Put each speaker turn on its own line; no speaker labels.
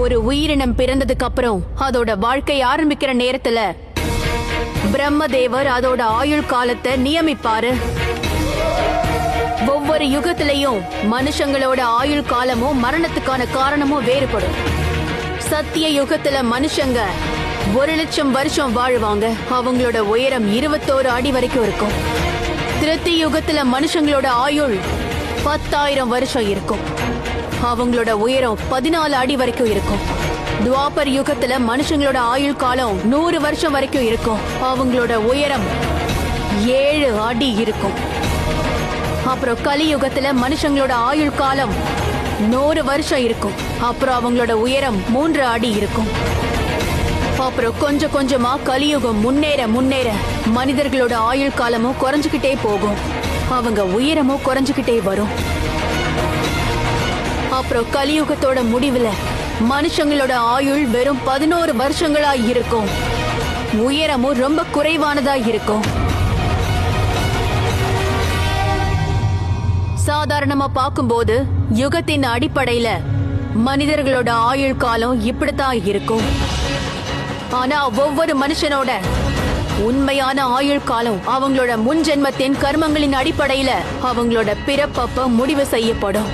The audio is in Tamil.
ஒரு உயிரினம் பிறந்ததுக்கு அப்புறம் அதோட வாழ்க்கை ஆரம்பிக்கிற நேரத்துல பிரம்மதேவர் அதோட ஆயுள் காலத்தை நியமிப்பாரு. ஒவ்வொரு யுகத்திலையும் மனுஷங்களோட ஆயுள் காலமும் மரணத்துக்கான காரணமும் வேறுபடும். சத்திய யுகத்துல மனுஷங்க ஒரு லட்சம் வருஷம் வாழ்வாங்க. அவங்களோட உயரம் இருபத்தோரு அடி வரைக்கும் இருக்கும். திருத்தி யுகத்துல மனுஷங்களோட ஆயுள் பத்தாயிரம் வருஷம் இருக்கும். அவங்களோட உயரம் பதினாலு அடி வரைக்கும் இருக்கும். துவாபர் யுகத்துல மனுஷங்களோட ஆயுள் காலம் நூறு வருஷம் வரைக்கும் இருக்கும். அவங்களோட உயரம் ஏழு அடி இருக்கும். அப்புறம் கலியுகத்துல மனுஷங்களோட ஆயுள் காலம் நூறு வருஷம் இருக்கும். அப்புறம் அவங்களோட உயரம் மூன்று அடி இருக்கும். அப்புறம் கொஞ்சம் கொஞ்சமா கலியுகம் முன்னேற முன்னேற மனிதர்களோட ஆயுள் காலமும் குறைஞ்சுக்கிட்டே போகும். அவங்க உயரமும் குறைஞ்சுக்கிட்டே வரும். அப்புறம் கலியுகத்தோட முடிவுல மனுஷங்களோட ஆயுள் வெறும் பதினோரு வருஷங்களா இருக்கும். உயரமும் ரொம்ப குறைவானதா இருக்கும். சாதாரணமா பார்க்கும்போது யுகத்தின் அடிப்படையில மனிதர்களோட ஆயுள் காலம் இப்படித்தான் இருக்கும். ஆனா ஒவ்வொரு மனுஷனோட உண்மையான ஆயுள் காலம் அவங்களோட முன் ஜென்மத்தின் கர்மங்களின் அடிப்படையில அவங்களோட பிறப்பப்ப முடிவு செய்யப்படும்.